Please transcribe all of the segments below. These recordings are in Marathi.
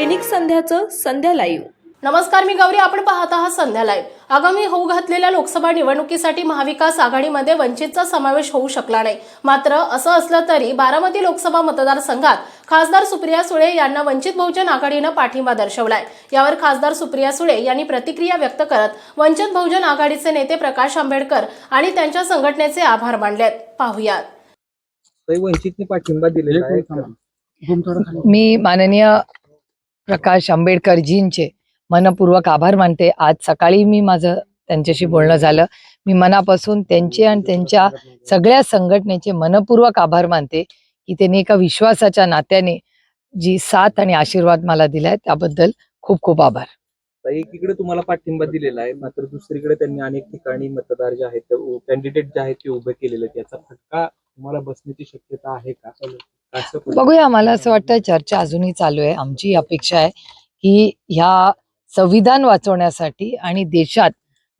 दैनिक संध्याचं संध्या लाईव्ह नमस्कार मी गौरी. आपण पाहत आहात संध्या लाईव्ह आगामी होऊ घातलेल्या लोकसभा निवडणुकीसाठी महाविकास आघाडीमध्ये वंचितचा समावेश होऊ शकला नाही. मात्र असं असलं तरी बारामती लोकसभा मतदारसंघात खासदार सुप्रिया सुळे यांना वंचित बहुजन आघाडीनं पाठिंबा दर्शवलाय. यावर खासदार सुप्रिया सुळे यांनी प्रतिक्रिया व्यक्त करत वंचित बहुजन आघाडीचे नेते प्रकाश आंबेडकर आणि त्यांच्या संघटनेचे आभार मानलेत. पाहुयात. वंचितने पाठिंबा दिलेला आहे. मी माननीय प्रकाश आंबेडकरजींचे. मनपूर्वक आभार मानते. आज सकाळी मी माझं त्यांच्याशी बोलणं झालं. मी मनापासून त्यांचे आणि त्यांच्या सगळ्या संघटनेचे मनपूर्वक आभार मानते की त्यांनी एका विश्वासाच्या नात्याने जी साथ आणि आशीर्वाद मला दिलाय त्याबद्दल खूप खूप आभार. एकीकडे तुम्हाला पाठिंबा दिलेला आहे मात्र दुसरीकडे त्यांनी अनेक ठिकाणी मतदार जे आहेत कॅन्डिडेट जे आहेत ते उभे केलेले त्याचा फटका तुम्हाला बसण्याची शक्यता आहे का? बघूया मला असं वाटतं चर्चा अजूनही चालू आहे. आमची अपेक्षा आहे की ह्या संविधान वाचवण्यासाठी आणि देशात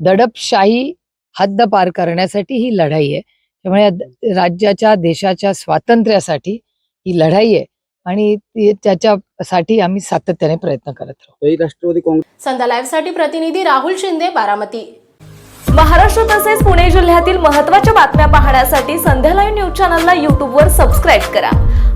दडपशाही हद्द पार करण्यासाठी ही लढाई आहे. त्यामुळे राज्याच्या देशाच्या स्वातंत्र्यासाठी ही लढाई आहे आणि ती- त्याच्यासाठी आम्ही सातत्याने प्रयत्न करत राहू. राष्ट्रवादी काँग्रेस संध्या लाईव्हसाठी प्रतिनिधी राहुल शिंदे बारामती. महाराष्ट्र तसेच पुणे जिल्ह्यातील महत्त्वाच्या बातम्या पाहण्यासाठी संध्या लाईव्ह न्यूज चॅनलला यूट्यूबवर सबस्क्राईब करा.